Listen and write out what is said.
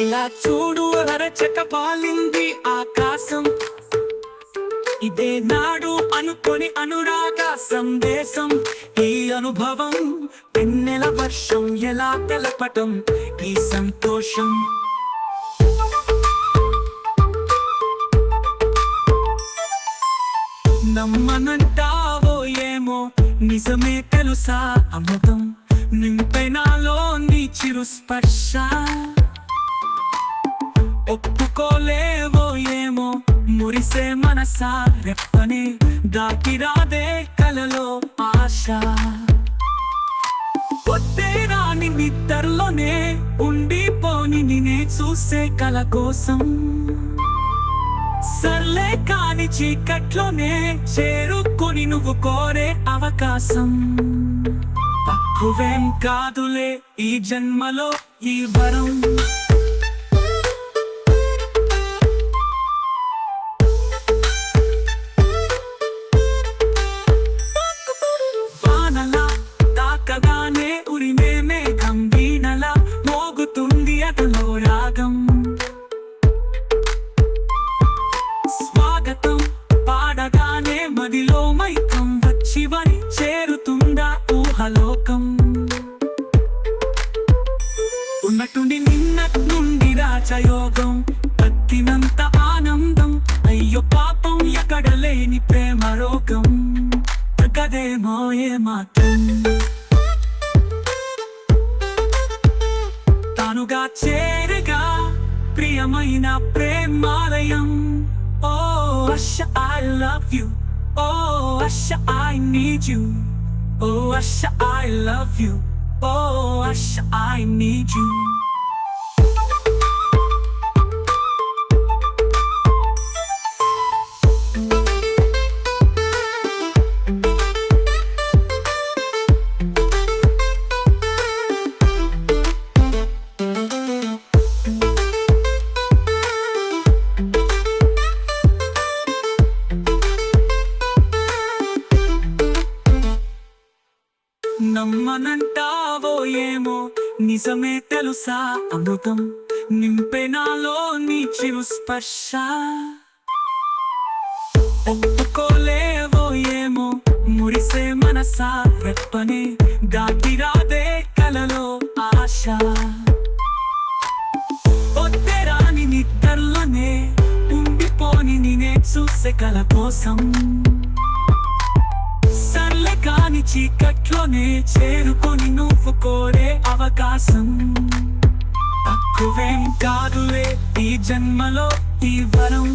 ఇలా చూడు అరచక పాలింది ఆకాశం. ఇదే నాడు అనుకొని అనురాగ సందేశం ఈ అనుభవం పెన్నెల వర్షం ఎలా తెలపటం? ఈ సంతోషం. నమ్మనంటావో ఏమో నిజమే తెలుసా అమృతం? నింపెనాలో నీ చిరు స్పర్శ. ఒప్పుకోలేవో ఏమో మురిసే మనసా రెప్పని దాకిరాదే కలలో ఆశ. పొద్దే రాని నిద్రలోనే ఉండిపోని నినే చూసే కల కోసం. సర్లే కాని చీకట్లోనే చేరుకొని నువ్వు కోరే అవకాశం. తక్కువేం కాదులే ఈ జన్మలో ఈ వరం. మోగుతుంది రాగం. స్వాగతం పాడగానే మదిలో మైకం వచ్చి వని చేరుతుందా ఊహలోకం. ఉన్నట్టుండి నిన్నట్ నుండి రాజయోగం పత్తినంత ఆనందం అయ్యో పాపం ఎక్కడ లేని ప్రేమ రోగం. గదేమో ఏ మాత్రం చేరగా ప్రియమైన ప్రేమాలయం. ఓ Asha I love you. Oh Asha I need you. Oh Asha I love you. Oh Asha I need you. నమ్మనంటావో ఏమో నిజమే తెలుసా అమృతం? నింపే నాలో నీ చిరు స్పర్శ. ఒప్పుకోలేవో ఏమో మురిసే మనసా రెప్పనే దాటిరాదే కలలో ఆశ. ఒత్తెరాని నిద్రలోనే ఉండిపోని నేనే చూసే కల కోసం. సర్లే చీకట్లోనే చేరుకొని నువ్వు కోరే అవకాశం. తక్కువేం కాదులే ఈ జన్మలో ఈ వరం.